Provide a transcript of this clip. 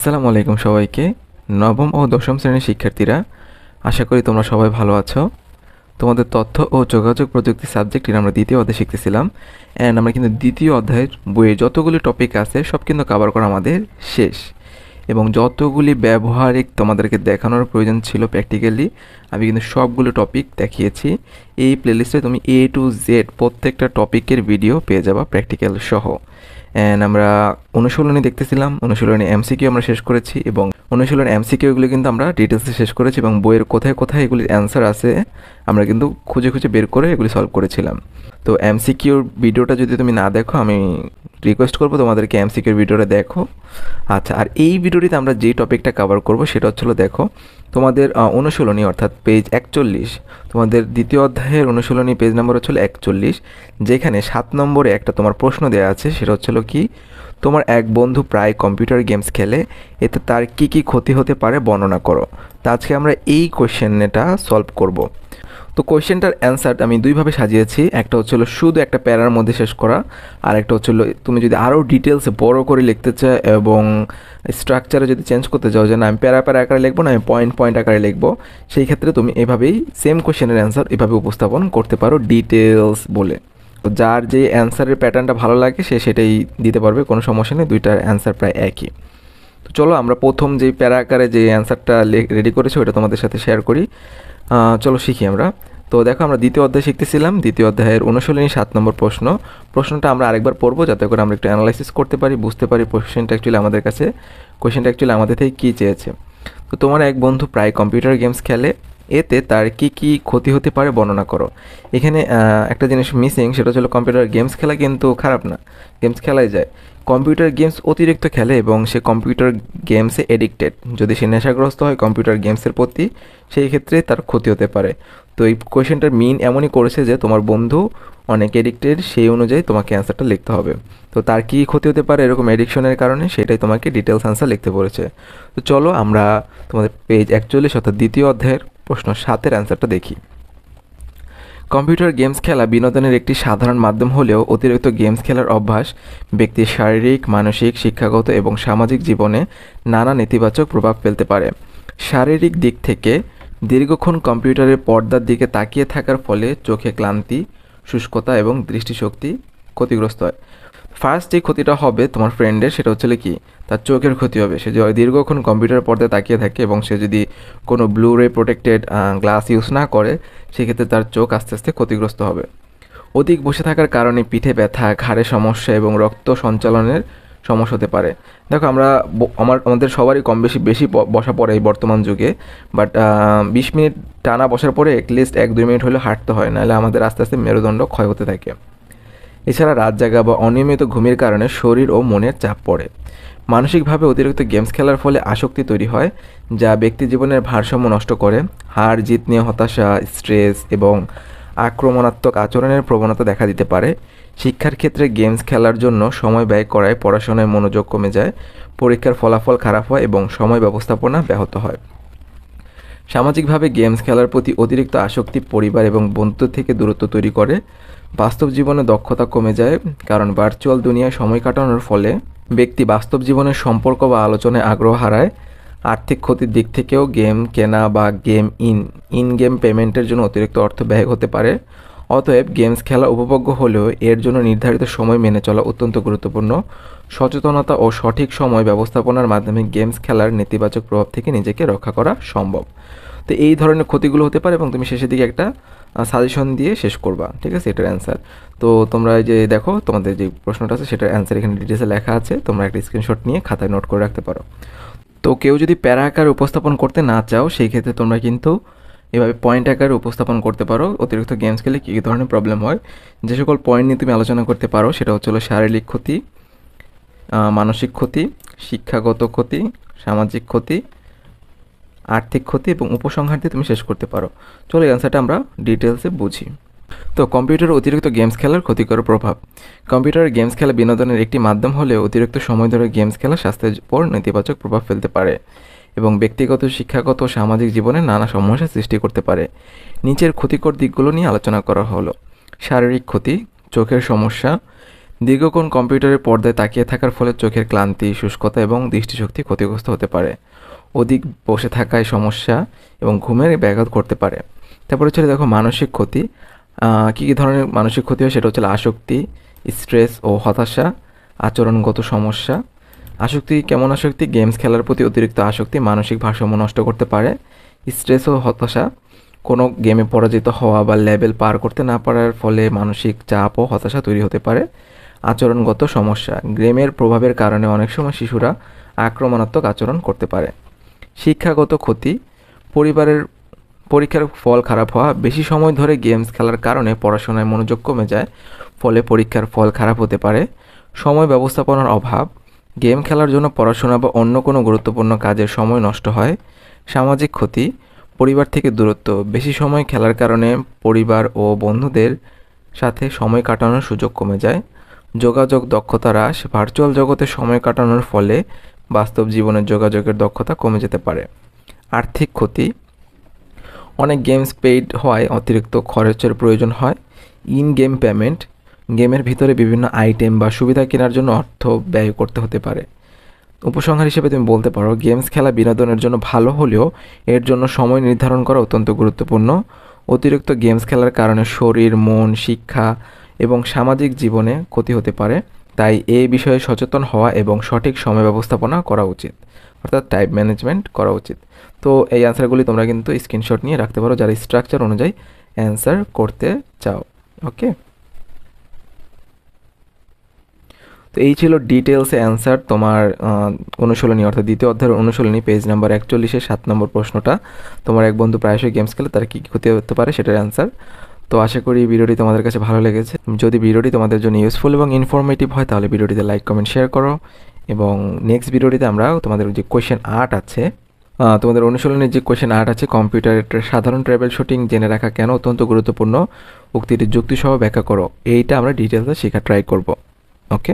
আসসালামু আলাইকুম সবাইকে। নবম ও দশম শ্রেণির শিক্ষার্থীরা, আশা করি তোমরা সবাই ভালো আছো। তোমাদের তথ্য ও যোগাযোগ প্রযুক্তি সাবজেক্টের আমরা দ্বিতীয় অধ্যায় শিখতেছিলাম। অ্যান্ড আমরা কিন্তু দ্বিতীয় অধ্যায়ের বইয়ে যতগুলি টপিক আছে, সব কিন্তু কাভার করা আমাদের শেষ। এবং যতগুলি ব্যবহারিক তোমাদেরকে দেখানোর প্রয়োজন ছিল প্র্যাকটিক্যালি আমি কিন্তু সবগুলো টপিক দেখিয়েছি। এই প্লেলিস্টে তুমি এ টু জেড প্রত্যেকটা টপিকের ভিডিও পেয়ে যাবা প্র্যাকটিক্যাল সহ। অ্যান্ড আমরা অনুশীলনী দেখতেছিলাম, অনুশীলনী এমসিকিউ আমরা শেষ করেছি এবং অনুশীলনী এমসিকিউগুলো কিন্তু আমরা ডিটেলসে শেষ করেছি এবং বইয়ের কোথায় কোথায় এগুলির অ্যান্সার আছে, আমরা কিন্তু খুঁজে খুঁজে বের করে এগুলি সলভ করেছিলাম। তো এমসিকিউর ভিডিওটা যদি তুমি না দেখো, আমি রিকোয়েস্ট করব, তোমাদেরকে এমসিকিউর ভিডিওটা দেখো। আচ্ছা আর এই ভিডিওটিতে আমরা যে টপিকটা কভার করব, সেটা হচ্ছিল দেখো, তোমাদের অনুশীলনী, অর্থাৎ পেজ একচল্লিশ। তোমাদের দ্বিতীয় অধ্যায়ের অনুশীলনী পেজ নম্বর হচ্ছিল একচল্লিশ, যেখানে সাত নম্বরে একটা তোমার প্রশ্ন দেওয়া আছে, সেটা হচ্ছিল কি, তোমার এক বন্ধু প্রায় কম্পিউটার গেমস খেলে, এতে তার কি কি ক্ষতি হতে পারে বর্ণনা করো। তো আজকে আমরা এই কোয়েশ্চেনটা সলভ করব। তো কোয়েশ্চেনটার অ্যান্সার আমি দুইভাবে সাজিয়েছি। একটা হচ্ছিল শুধু একটা প্যারার মধ্যে শেষ করা, আর একটা হচ্ছিল তুমি যদি আরও ডিটেলস বড় করে লিখতে চাও এবং স্ট্রাকচারে যদি চেঞ্জ করতে চাও যে না, আমি প্যারা প্যারা আকারে লিখব না, আমি পয়েন্ট পয়েন্ট আকারে লিখব, সেই ক্ষেত্রে তুমি এভাবেই সেম কোয়েশ্চেনের অ্যান্সার এভাবে উপস্থাপন করতে পারো ডিটেলস বলে। তো যার যে অ্যান্সারের প্যাটার্নটা ভালো লাগে, সে সেটাই দিতে পারবে, কোনো সমস্যা নেই, দুইটার অ্যান্সার প্রায় একই। তো চলো আমরা প্রথম যে প্যারা আকারে যে অ্যান্সারটা রেডি করেছি, ওটা তোমাদের সাথে শেয়ার করি। চলো শিখি আমরা। তো দেখো আমরা দ্বিতীয় অধ্যায় শিখতেছিলাম, দ্বিতীয় অধ্যায়ের অনুশীলনী সাত নম্বর প্রশ্ন। প্রশ্নটা আমরা আরেকবার পড়ব যাতে করে আমরা একটু অ্যানালাইসিস করতে পারি, বুঝতে পারি কোশ্চেনটা অ্যাকচুয়ালি আমাদের কাছে কোশ্চেনটা অ্যাকচুয়ালি আমাদের থেকে কী চেয়েছে। তো তোমার এক বন্ধু প্রায় কম্পিউটার গেমস খেলে এতে তার কি কি ক্ষতি হতে পারে বর্ণনা করো। এখানে একটা জিনিস মিসিং সেটা হচ্ছে কম্পিউটার গেমস খেলা কিন্তু খারাপ না। গেমস খেলাই যায়। কম্পিউটার গেমস অতিরিক্ত খেলে এবং সে কম্পিউটার গেমসে এডিক্টেড যদি সে নেশাগ্রস্ত হয় কম্পিউটার গেমসের প্রতি, সেই ক্ষেত্রে তার ক্ষতি হতে পারে। তো এই কোয়েশ্চেনটার মিন এমনই করেছে যে তোমার বন্ধু অনেক এডিক্টেড সেই অনুযায়ী তোমাকে অ্যান্সারটা লিখতে হবে। তো তার কী ক্ষতি হতে পারে এরকম এডিকশনের কারণে, সেটাই তোমাকে ডিটেলস অ্যান্সার লিখতে পড়েছে তো চলো আমরা তোমাদের পেজ একচল্লিশ অর্থাৎ দ্বিতীয় অধ্যায়ের প্রশ্ন সাতের অ্যান্সারটা দেখি। কম্পিউটার গেমস খেলা বিনোদনের একটি সাধারণ মাধ্যম হলেও অতিরিক্ত গেমস খেলার অভ্যাস, ব্যক্তির শারীরিক, মানসিক, শিক্ষাগত এবং সামাজিক জীবনে নানা নেতিবাচক প্রভাব ফেলতে পারে। শারীরিক দিক থেকে, দীর্ঘক্ষণ কম্পিউটারের পর্দার দিকে তাকিয়ে থাকার ফলে চোখে ক্লান্তি, শুষ্কতা এবং দৃষ্টিশক্তি ক্ষতিগ্রস্ত হয়। ফার্স্ট যে ক্ষতিটা হবে তোমার ফ্রেন্ডের সেটা হচ্ছে কি? তার চোখের ক্ষতি হবে। সে যদি দীর্ঘক্ষণ কম্পিউটার পর্দায় তাকিয়ে থাকে এবং সে যদি কোনো ব্লু রে প্রোটেক্টেড গ্লাস ইউজ না করে, সেক্ষেত্রে তার চোখ আস্তে আস্তে ক্ষতিগ্রস্ত হবে। অধিক বসে থাকার কারণে পিঠে ব্যথা, ঘাড়ে সমস্যা এবং রক্ত সঞ্চালনের সমস্যা হতে পারে। দেখো, আমরা আমার, আমাদের সবারই কম বেশি বেশি বসা পড়ে এই বর্তমান যুগে। বাট বিশ মিনিট টানা বসার পরে অ্যাটলিস্ট এক দুই মিনিট হলে হাঁটতে হয়। নাহলে আমাদের আস্তে আস্তে মেরুদণ্ড ক্ষয় হতে থাকে। এছাড়া রাত জাগা বা অনিয়মিত ঘুমের কারণে শরীর ও মনের চাপ পড়ে। মানসিকভাবে অতিরিক্ত গেমস খেলার ফলে আসক্তি তৈরি হয়, যা ব্যক্তি জীবনের ভারসাম্য নষ্ট করে। হার জিত নিয়ে হতাশা, স্ট্রেস এবং আক্রমণাত্মক আচরণের প্রবণতা দেখা দিতে পারে। শিক্ষার ক্ষেত্রে গেমস খেলার জন্য সময় ব্যয় করায় পড়াশোনায় মনোযোগ কমে যায়, পরীক্ষার ফলাফল খারাপ হয় এবং সময় ব্যবস্থাপনা ব্যাহত হয়। সামাজিকভাবে গেমস খেলার প্রতি অতিরিক্ত আসক্তি পরিবার এবং বন্ধু থেকে দূরত্ব তৈরি করে। বাস্তব জীবনে দক্ষতা কমে যায়, কারণ ভার্চুয়াল দুনিয়ায় সময় কাটানোর ফলে ব্যক্তি বাস্তব জীবনের সম্পর্ক বা আলোচনায় আগ্রহ হারায়। আর্থিক ক্ষতির দিক থেকেও গেম কেনা বা গেম ইন ইন গেম পেমেন্টের জন্য অতিরিক্ত অর্থ ব্যয় হতে পারে। অতএব গেমস খেলা উপভোগ্য হলেও এর জন্য নির্ধারিত সময় মেনে চলা অত্যন্ত গুরুত্বপূর্ণ। সচেতনতা ও সঠিক সময় ব্যবস্থাপনার মাধ্যমে গেমস খেলার নেতিবাচক প্রভাব থেকে নিজেকে রক্ষা করা সম্ভব। তো এই ধরনের ক্ষতিগুলো হতে পারে এবং তুমি শেষের দিকে একটা সাজেশন দিয়ে শেষ করবা, ঠিক আছে? এটার অ্যান্সার তো তোমরা যে দেখো, তোমাদের যে প্রশ্নটা আছে সেটার অ্যান্সার এখানে ডিটেলসে লেখা আছে, তোমরা একটা স্ক্রিনশট নিয়ে খাতায় নোট করে রাখতে পারো। তো কেউ যদি প্যারা আকার উপস্থাপন করতে না চাও, সেই ক্ষেত্রে তোমরা কিন্তু এভাবে পয়েন্ট আকারে উপস্থাপন করতে পারো। অতিরিক্ত গেমস খেলে কী কী ধরনের প্রবলেম হয়? যে সকল পয়েন্ট নিয়ে তুমি আলোচনা করতে পারো, সেটা হচ্ছে হলো শারীরিক ক্ষতি মানসিক ক্ষতি, শিক্ষাগত ক্ষতি, সামাজিক ক্ষতি, আর্থিক ক্ষতি এবং উপসংহার দিয়ে তুমি শেষ করতে পারো। চলো এই অ্যান্সারটা আমরা ডিটেলসে বুঝি। তো কম্পিউটার অতিরিক্ত গেমস খেলার ক্ষতিকর প্রভাব। কম্পিউটারে গেমস খেলা বিনোদনের একটি মাধ্যম হলেও অতিরিক্ত সময় ধরে গেমস খেলা স্বাস্থ্যের উপর নেতিবাচক প্রভাব ফেলতে পারে। এবং ব্যক্তিগত, শিক্ষাগত ও সামাজিক জীবনে নানা সমস্যা সৃষ্টি করতে পারে। নিচের ক্ষতিকর দিকগুলো নিয়ে আলোচনা করা হলো। শারীরিক ক্ষতি, চোখের সমস্যা, দীর্ঘক্ষণ কম্পিউটারের পর্দায় তাকিয়ে থাকার ফলে চোখের ক্লান্তি, শুষ্কতা এবং দৃষ্টিশক্তি ক্ষতিগ্রস্ত হতে পারে। অধিক বসে থাকায় সমস্যা এবং ঘুমের ব্যাঘাত করতে পারে। তারপরে হচ্ছে দেখো মানসিক ক্ষতি। কী কী ধরনের মানসিক ক্ষতি হয় সেটা হচ্ছে আসক্তি, স্ট্রেস ও হতাশা, আচরণগত সমস্যা আসক্তি, কেমন আসক্তি? গেমস খেলার প্রতি অতিরিক্ত আসক্তি, মানসিক ভারসাম্য নষ্ট করতে পারে, স্ট্রেস ও হতাশা। কোনো গেমে পরাজিত হওয়া বা লেভেল পার করতে না পারার ফলে মানসিক চাপ ও হতাশা তৈরি হতে পারে। আচরণগত সমস্যা, গেমের প্রভাবের কারণে অনেক সময় শিশুরা আক্রমণাত্মক আচরণ করতে পারে। শিক্ষাগত ক্ষতি, পরিবারের পরীক্ষার ফল খারাপ হওয়া, বেশি সময় ধরে গেমস খেলার কারণে পড়াশোনায় মনোযোগ কমে যায়, ফলে পরীক্ষার ফল খারাপ হতে পারে। সময় ব্যবস্থাপনার অভাব গেম খেলার জন্য পড়াশোনা বা অন্য কোনো গুরুত্বপূর্ণ কাজের সময় নষ্ট হয়, সামাজিক ক্ষতি, পরিবার থেকে দূরত্ব, বেশি সময় খেলার কারণে পরিবার ও বন্ধুদের সাথে সময় কাটানোর সুযোগ কমে যায়, যোগাযোগ দক্ষতা হ্রাস ভার্চুয়াল জগতে সময় কাটানোর ফলে বাস্তব জীবনের যোগাযোগের দক্ষতা কমে যেতে পারে, আর্থিক ক্ষতি, অনেক গেমস পেইড হওয়ায় অতিরিক্ত খরচের প্রয়োজন হয় ইন গেম পেমেন্ট গেমের ভিতরে বিভিন্ন আইটেম বা সুবিধা কেনার জন্য অর্থ ব্যয় করতে হতে পারে। উপসংহার হিসেবে তুমি বলতে পারো, গেমস খেলা বিনোদনের জন্য ভালো হলেও এর জন্য সময় নির্ধারণ করা অত্যন্ত গুরুত্বপূর্ণ। অতিরিক্ত গেমস খেলার কারণে শরীর, মন, শিক্ষা এবং সামাজিক জীবনে ক্ষতি হতে পারে। তাই এই বিষয়ে সচেতন হওয়া এবং সঠিক সময় ব্যবস্থাপনা করা উচিত, অর্থাৎ টাইম ম্যানেজমেন্ট করা উচিত। তো এই অ্যান্সারগুলি তোমরা কিন্তু স্ক্রিনশট নিয়ে রাখতে পারো, যারা স্ট্রাকচার অনুযায়ী অ্যান্সার করতে চাও ওকে তো এই ছিল ডিটেলসে অ্যান্সার তোমার অনুশীলনী, অর্থাৎ দ্বিতীয় অধ্যায়ের অনুশীলনী পেজ নাম্বার একচল্লিশের সাত নম্বর প্রশ্নটা। তোমার এক বন্ধু প্রায়শই গেমস খেলে, তার কী ক্ষতি হতে পারে সেটার অ্যান্সার তো আশা করি ভিডিওটি তোমাদের কাছে ভালো লেগেছে। যদি ভিডিওটি তোমাদের জন্য ইউজফুল এবং ইনফরমেটিভ হয়, তাহলে ভিডিওটিতে লাইক কমেন্ট শেয়ার করো। এবং নেক্সট ভিডিওটিতে আমরা তোমাদের যে কোয়েশ্চেন আর্ট আছে তোমাদের অনুশীলনের যে কোয়েশ্চেন আর্ট আছে কম্পিউটারের সাধারণ ট্রাভেল শুটিং জেনে রাখা কেন অত্যন্ত গুরুত্বপূর্ণ উক্তিটি যুক্তিসহ ব্যাখ্যা করো। এইটা আমরা ডিটেলসে শেখা ট্রাই করব। ওকে